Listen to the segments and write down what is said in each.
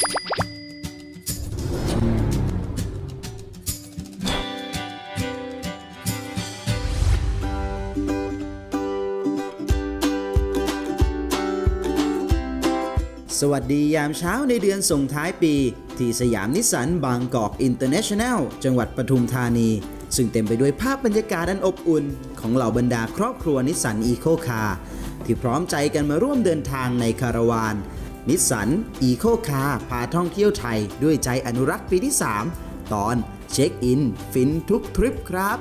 สวัสดียามเช้าในเดือนส่งท้ายปี ที่สยามนิสสันบางกอกอินเตอร์เนชั่นแนลจังหวัดปทุมธานี ซึ่งเต็มไปด้วยภาพบรรยากาศอันอบอุ่น ของเหล่าบรรดาครอบครัวนิสสันอีโคคาร์ที่พร้อมใจกันมาร่วมเดินทางในคาราวาน นิสสันอีโคคาร์พาท่องเที่ยวไทยด้วยใจอนุรักษ์ปีที่ 3 ตอนเช็คอิน ฟินทุกทริปครับ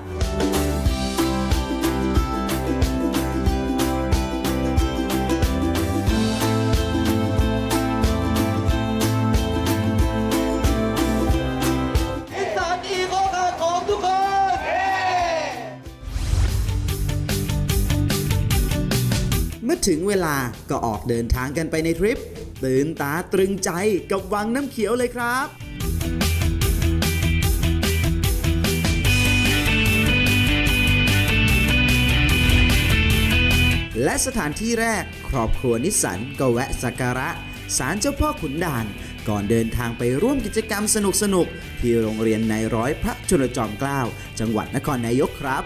นิสสันอีโคคาร์ของทุกคนเมื่อถึงเวลาก็ออกเดินทางกันไปในทริป ตื่นตาตรึงใจกับวังน้ำเขียวเลยครับและสถานที่แรกครอบครัวนิสสันก็แวะสักการะศาลเจ้าพ่อขุนด่าน ก่อนเดินทางไปร่วมกิจกรรมสนุกๆ ที่โรงเรียนในร้อยพระจุลจอมเกล้า จังหวัดนครนายกครับ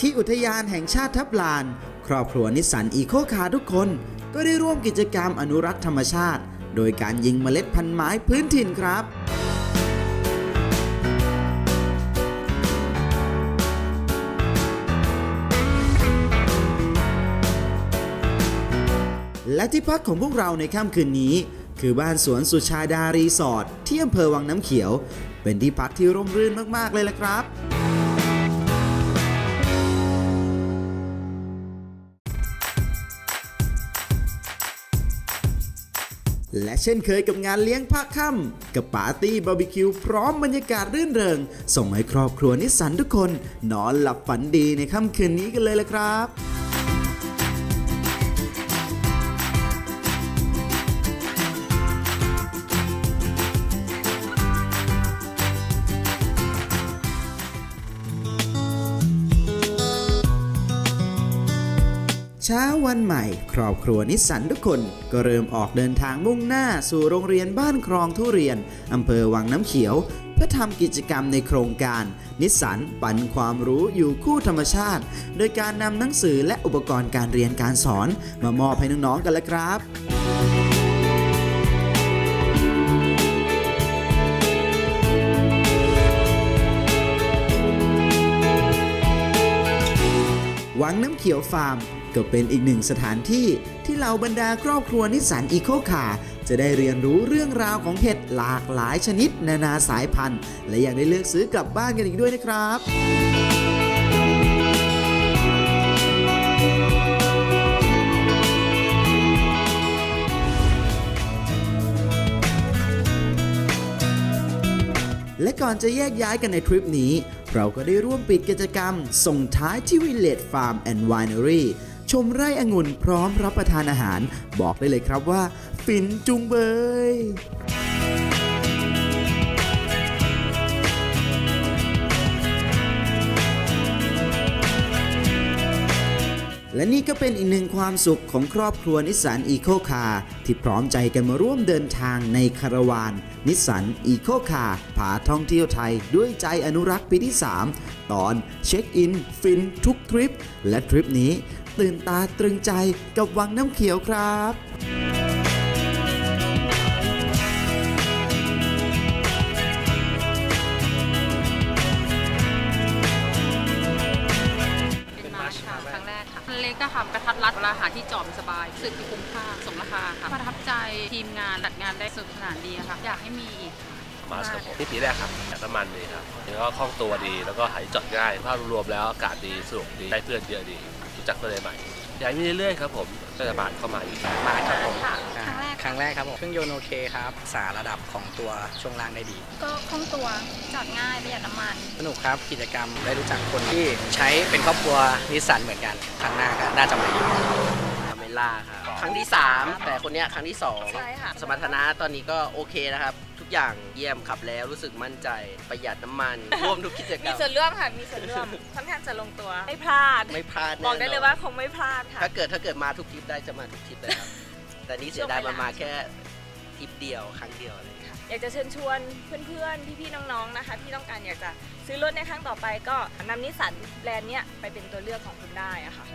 ที่อุทยานแห่งชาติทับลาน ครอบครัวนิสสันอีโคคาร์ทุกคน ก็ได้ร่วมกิจกรรมอนุรักษ์ธรรมชาติ โดยการยิงเมล็ดพันธุ์ไม้พื้นถิ่นครับและที่พักของพวกเราในค่ำคืนนี้ คือบ้านสวนสุชาดารีสอร์ทที่อำเภอวังน้ำเขียว เป็นที่พักที่ร่มรื่นมาก ๆ เลยละครับ และเช่นเคยกับงานเลี้ยงภาคค่ำกับปาร์ตี้บาร์บีคิวพร้อมบรรยากาศรื่นเริง ส่งให้ครอบครัวนิสสันทุกคน นอนหลับฝันดีในค่ำคืนนี้กันเลยละครับ ช้าวันใหม่ ครอบครัวนิสสันทุกคน ก็เริ่มออกเดินทางมุ่งหน้าสู่โรงเรียนบ้านครองทุเรียน อำเภอวังน้ำเขียว เพื่อทำกิจกรรมในโครงการ นิสสันปันความรู้อยู่คู่ธรรมชาติ โดยการนำหนังสือและอุปกรณ์การเรียนการสอน มามอบให้น้องๆกันแล้วครับวังน้ำเขียวฟาร์ม ก็เป็นอีกหนึ่งสถานที่ที่เหล่าบรรดาครอบครัวนิสสันอีโคคาจะได้เรียนรู้เรื่องราวของเห็ดหลากหลายชนิด นานาสายพันธุ์ และยังได้เลือกซื้อกลับบ้านกันอีกด้วยนะครับและก่อนจะแยกย้ายกันในทริปนี้ เราก็ได้ร่วมปิดกิจกรรม ส่งท้ายที่ Village Farm and Winery ชมไร่องุ่นพร้อมรับประทานอาหาร บอกได้เลยครับว่า ฟินจุงเบยและนี่ก็เป็นอีกหนึ่งความสุขของครอบครัวนิสสันอีโคคาร์ที่พร้อมใจกันมาร่วมเดินทางในคาราวานนิสสันอีโคคาร์พาท่องเที่ยวไทยด้วยใจอนุรักษ์ปีที่ 3 ตอนเช็คอิน ฟินทุกทริป และทริปนี้ ตื่นตาตรึงใจกับวังน้ำเขียวครับเป็นมาชค่ะครั้งแรกค่ะเล็กก็ค่ะกระทัดรัดเวลาหาที่จอดสบายสึกที่คุ้มค่าสมราคาค่ะประทับใจทีมงานจัดงานได้สนุกสนานดีค่ะ อยากให้มีอีกค่ะ มาสครับผมนี่ปีแรกครับน้ำมันดีครับแล้วก็คล่องตัวดีแล้วก็หายจอดง่ายภาพรวมแล้วอากาศดีสนุกดีได้เพื่อนเยอะดีรู้จักเพื่อนใหม่อยากมีเรื่อยๆครับผมก็จะผ่านเข้ามาอยู่มาครับผมค่ะครั้งแรกครั้งแรกครับผมเครื่องยนต์โอเคครับสาระดับของตัวช่วงล่างได้ดี ก็คล่องตัวจอดง่ายประหยัดน้ำมันสนุกครับกิจกรรมได้รู้จักคนที่ใช้เป็นครอบครัวนิสสันเหมือนกันครั้งหน้าก็น่าจะมาอีกคาเม ล่าครับครั้งที่ 3 แต่คนเนี้ยครั้งที่ ใช่ค่ะ 2 สมรรถนะตอนนี้ก็โอเคนะครับ ทุกอย่างเยี่ยมขับแล้วรู้สึกมั่นใจประหยัดน้ำมัน ร่วมทุกกิจกรมีรมส่วนร่วมค่ะ มีส่วนร่วม ค่อนข้างจะลงตัว ไม่พลาด ไม่พลาดแน่นนบอกได้เลยว่าคงไม่พลาดค่ะ ถ้าเกิดถ้าเกิดมาทุกทริปได้จะมาทุกทริปเลยครับ แต่นี่เสียดายมันมาแค่ทริปเดียวครั้งเดียวอะไรอย่างเลย อยากจะเชิญชวนเพื่อนๆ พี่ๆ น้องๆ นะคะที่ต้องการอยากจะซื้อรถในครั้งต่อไปก็นำนิสสันแบรนด์เนี้ยไปเป็นตัวเลือกของคุณได้อะค่ะ